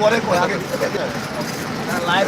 পরে পরে আগে লাইভ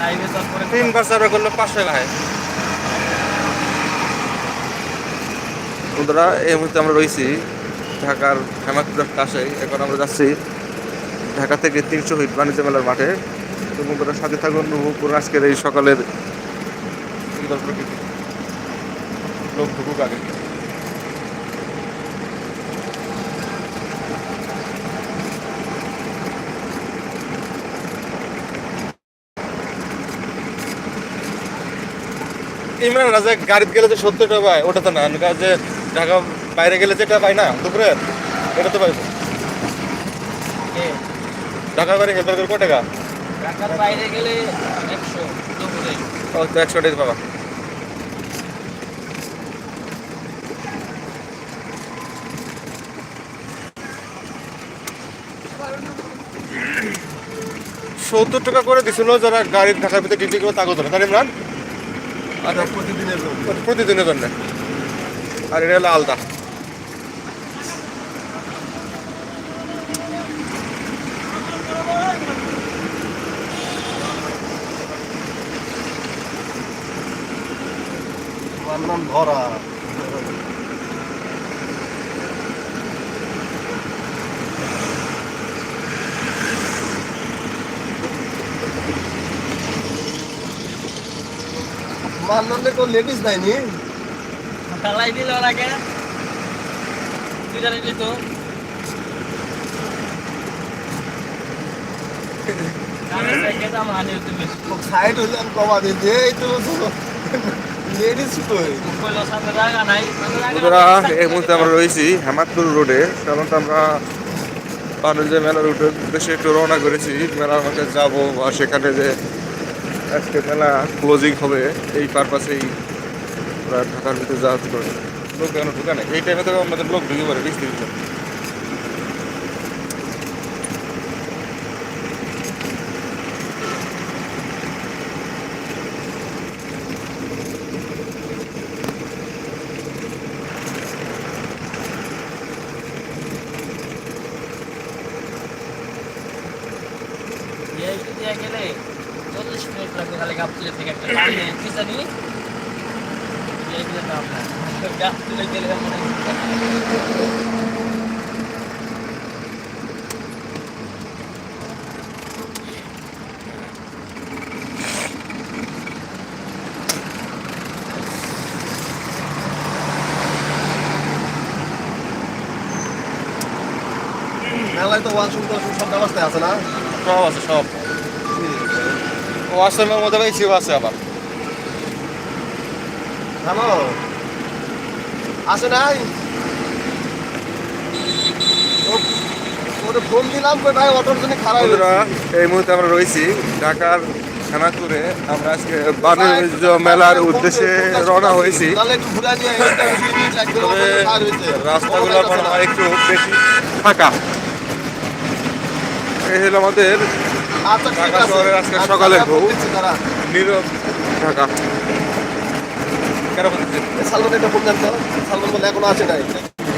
লাইভে তারপরে তিনবার চারবার করলে পাঁচশো টাকা হয়। বন্ধুরা এই মুহূর্তে আমরা রয়েছি ঢাকার হেমাকুড়ার কাছে। এখন আমরা যাচ্ছি ঢাকা থেকে তিনশো ফিট বাণিজ্য মেলার মাঠে। তো বন্ধুরা সাথে থাকুন উপভোগ আজকের এই সকালের সুন্দর লোক ঢুকুক আগে। ইমরান রাজা গাড়িতে গেলে যে সত্তর টাকা পায় ওটা তো না। যে ঢাকা বাইরে গেলে যেটা পাই না দুপুরে এটা তো পাইবো ঢাকার বাইরে করে কত টাকা? ঢাকার বাইরে গেলে একশো ও তো একশো টাকা পাবা। সত্তর টাকা করে দিছিল যারা গাড়ির ঢাকার ভিতরে ডিউটি করে তাগত না তাই ইমরান? প্রতিদিনের জন্য। প্রতিদিনের জন্য। আর এটা হলো আলাদা। আমার ধরা। মান্নানে কোন লেডিস নাইনি ঢালাই দিল ওর আগে। সাইড হইলে আমি কমা দিই যে এই তো নাই। বন্ধুরা এই মুহূর্তে আমরা রয়েছি হেমাদপুর রোডে। সাধারণত আমরা বাণিজ্য মেলার উদ্দেশ্যে একটু রওনা করেছি। মেলার মধ্যে যাব বা সেখানে যে আজকে মেলা ক্লোজিং হবে, এই পারপাসেই ঢাকার ভিতরে যাওয়া করে লোক কেন ঢুকা নেই। এই টাইমে তো আমাদের লোক ঢুকে পড়ে তিরিশ জন। এই দিয়ে গেলে মিনিট লাগবে খালি থেকে একটা নিয়ে কি জানি গেলে মেলায় তো ওয়ান শুনতে সব ব্যবস্থায় আছে না? সব আছে সব। ওয়াশরুমের মধ্যে ভাই সিও আছে আবার। আসে নাই। ও- ওরে ফোন দিলাম কই ভাই অটোর জন্য খারাপ এই মুহূর্তে আমরা রয়েছি ঢাকার খানাকুরে আমরা আজকে বাণিজ্য মেলার উদ্দেশ্যে রওনা হয়েছি। একটু তবে। রাস্তাগুলো বেশি ফাঁকা। এই হলো আমাদের ঢাকা আছে। শহরের আজকে আচ্ছা, সকালের বউ। নীরব ঢাকা। কেন বলতেছি এই সালমান একটা ফোন দেন সালমান বলে এখনও আসে নাই।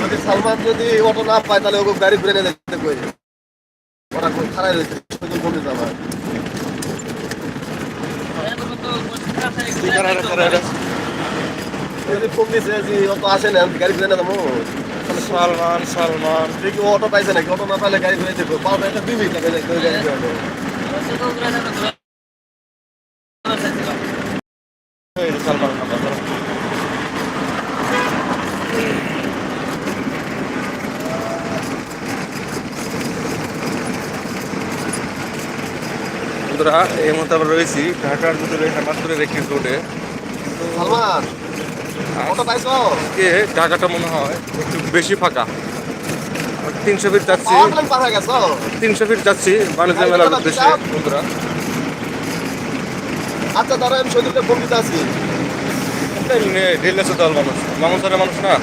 যদি সালমান যদি অটো না পায় তাহলে ওকে গাড়ি ঘুরে নিয়ে দেখতে কই? ওরা কোন রয়েছে। যদি ফোন দিছে যে অত আসে না আমি গাড়ি ঘুরে নিয়ে যাব সালমান সালমান। দেখি অটো পাইছে নাকি? অটো না পাইলে গাড়ি ঘুরে দেখব পাওয়া একটা দুই মিনিট লাগে বন্ধুরা এই মুহূর্তে আমরা রয়েছি ঢাকার ভিতরে হেমাদপুরের একটি রোডে আজকে ঢাকাটা মনে হয় একটু বেশি ফাঁকা। তিনশো ফিট যাচ্ছি। পাওয়ার তিনশো ফিট যাচ্ছি বাণিজ্য মেলার উদ্দেশ্যে। বন্ধুরা আচ্ছা দাঁড়া আমি সৈদুলকে ফোন দিতে আসি। দল মানুষ। মানুষের মানুষ না?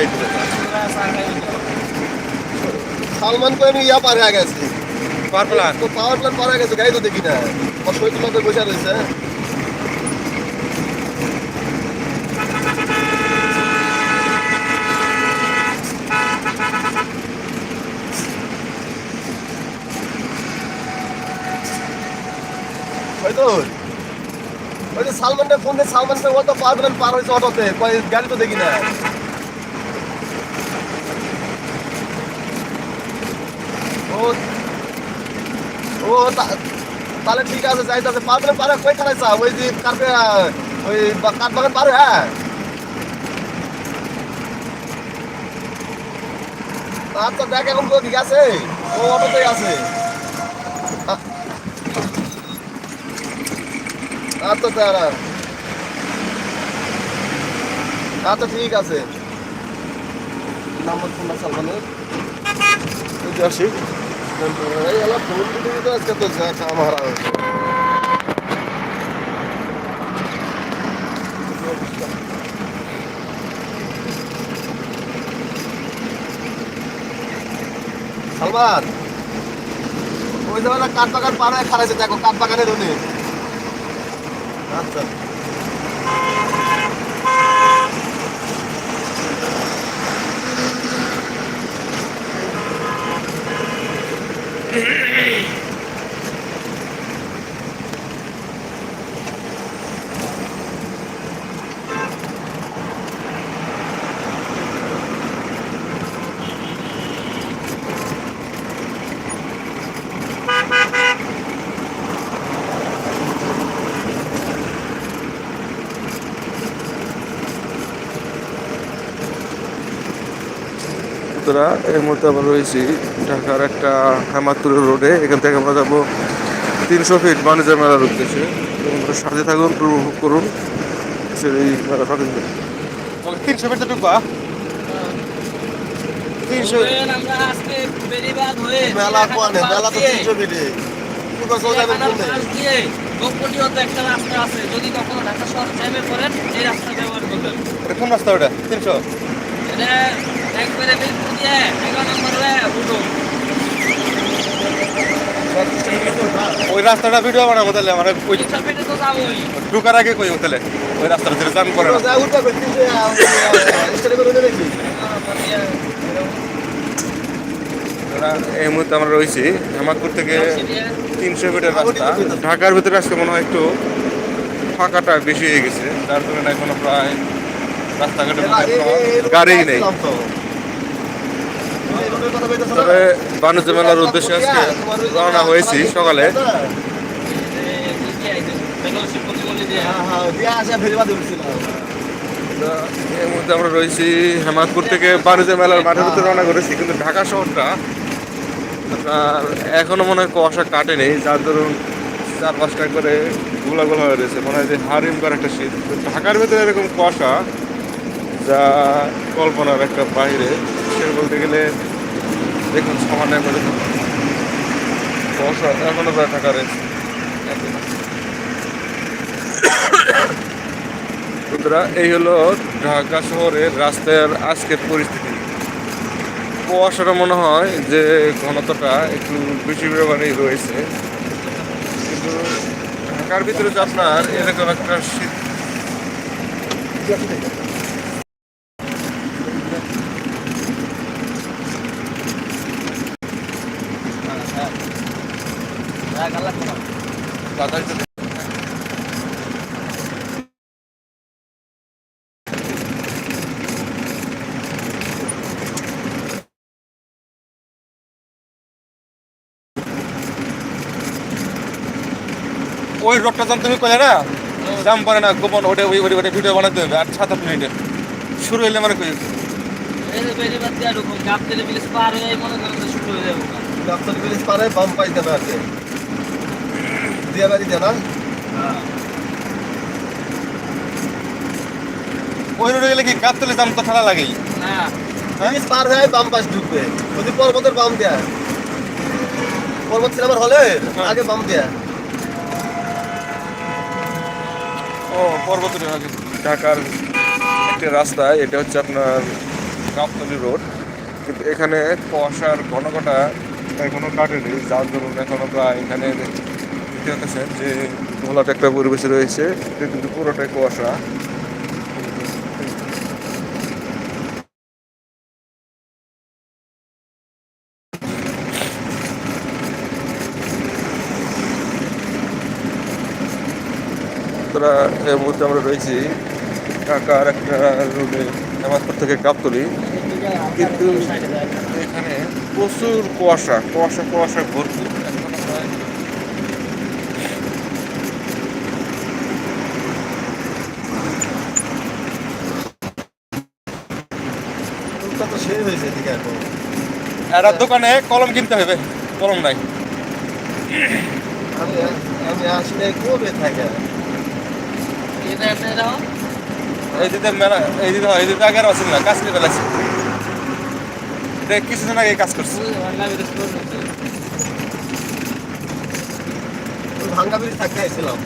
এই তো দেখা। সালমান ইয়া পারে গেছি। পাওয়ার প্ল্যান পারে গেছে গাড়ি তো দেখি না বসে রয়েছে ওই তো সালমানটা ফোন দিয়ে সালমানটা ও তো পার পার হয়েছে অটোতে? গাড়ি তো দেখি না। ও ও তাহলে ঠিক আছে, যাইতাছে। পারবে পারে কই খারাই চা ওই যে কার্পে ওই বা- কাঠ বাগান পারে হ্যাঁ? আচ্ছা দেখ এখন ঠিক আছে? ও অটোতেই আছে। আচ্ছা আচ্ছা ঠিক আছে। নাম্বার ফোন সালমানের ওই যে আসি সালমান ওই জায়গাটা কাঠ বাগান পার হয়ে খারাইছে দেখো কাঠ বাগানের উনি আচ্ছা বন্ধুরা এই মুহূর্তে আমরা রয়েছি ঢাকার একটা হেমাতুর রোডে। এখান থেকে আমরা যাব তিনশো ফিট বাণিজ্য মেলার উদ্দেশ্যে। বন্ধুরা সাথে থাকুন উপভোগ করুন। সেই মেলা সাথে তিনশো ফিট ঢুকবা তিনশো আমরা মেলা কোয়ানে? মেলা তো তিনশো চিড়িয়াখানার কোনে রাস্তা আছে। যদি কখনো ঢাকা শহর জ্যামে পড়েন এই রাস্তা ব্যবহার করবেন। কোন রাস্তা ওটা? তিনশো? একবারে মিরপুর দিয়ে এগারো নম্বরে উঠুন ওই রাস্তাটা ভিডিও বানাবো তাহলে আমার ওই তিনশো ফিটে তো যাবোই। ঢুকার আগে কই তাহলে ওই রাস্তাটা যেটা জাম করে এই মুহূর্তে আমরা রয়েছি হেমাদপুর থেকে তিনশো মিটার রাস্তা। ঢাকার ভিতরে আজকে মনে হয় একটু ফাঁকাটা বেশি হয়ে গেছে। যার কারণে এখনও প্রায় রাস্তাঘাটে মনে হয় নেই তবে বাণিজ্য মেলার উদ্দেশ্যে আজকে রওনা হয়েছি সকালে এই মুহূর্তে আমরা রয়েছি হেমাদপুর থেকে বাণিজ্য মেলার মাঠের ভিতরে রওনা করেছি কিন্তু ঢাকা শহরটা আপনার এখনও মনে হয় কুয়াশা কাটেনি যার ধরুন চার পাঁচটা করে গোলা গোলা হয়ে রয়েছে মনে হয় যে হারিম করে একটা শীত ঢাকার ভিতরে এরকম কুয়াশা যা কল্পনার একটা বাইরে সে বলতে গেলে দেখুন, সামান্য করে কুয়াশা এখনও প্রায় ঢাকা রয়েছে। এই হলো ঢাকা শহরের রাস্তার আজকের পরিস্থিতি। কুয়াশাটা মনে হয় যে ঘনত্বটা একটু বেশি পরিমাণেই রয়েছে। কিন্তু ঢাকার ভিতরে যে আপনার এরকম একটা শীত বাতাস যদি- ওই রোডটা জাম তুমি কইলে না জাম পরে না গোপন ওটা ওই ওই ওটা ভিডিও বানাতে হবে আর সাত আট মিনিটে। শুরু হইলে মানে কই বিলেস পার হয়ে মনে হয়ে বাম দিয়া বাড়ি দেনা ওই রোডে গেলে কি গাবতলে জাম তো ঠান্ডা লাগেই? না। বিলিশ পার হয়ে বাম পাশ ঢুকবে। যদি পর্বতের বাম দেয়া। পর্বত সিনেমার হলে হ্যাঁ। আগে বাম দেয়া। ও ঢাকার একটি রাস্তা, এটা হচ্ছে আপনার গাবতলি রোড। কিন্তু এখানে কুয়াশার ঘনঘটা এখনও কাটেনি, যার ধরুন এখনও প্রায় এখানে দেখতে পাচ্ছেন যে ঘোলাটে একটা পরিবেশে রয়েছে কিন্তু পুরোটাই কুয়াশা। বন্ধুরা এই মুহূর্তে আমরা রয়েছি ঢাকার একটা রোডে হেমাদপুর থেকে গাবতলি কিন্তু এখানে প্রচুর কুয়াশা কুয়াশা কুয়াশা ভরপুর। একটা দোকানে কলম কিনতে হবে কলম নাই। আমি আমি আসি নাই কবে থাকে? এই মেলা এই দিতে আগে আসেন না কাজ করে ফেলাছি এটা কিছুদিন আগে কাজ করছি ভাঙ্গা বিড়ি থাকতে আসছিলাম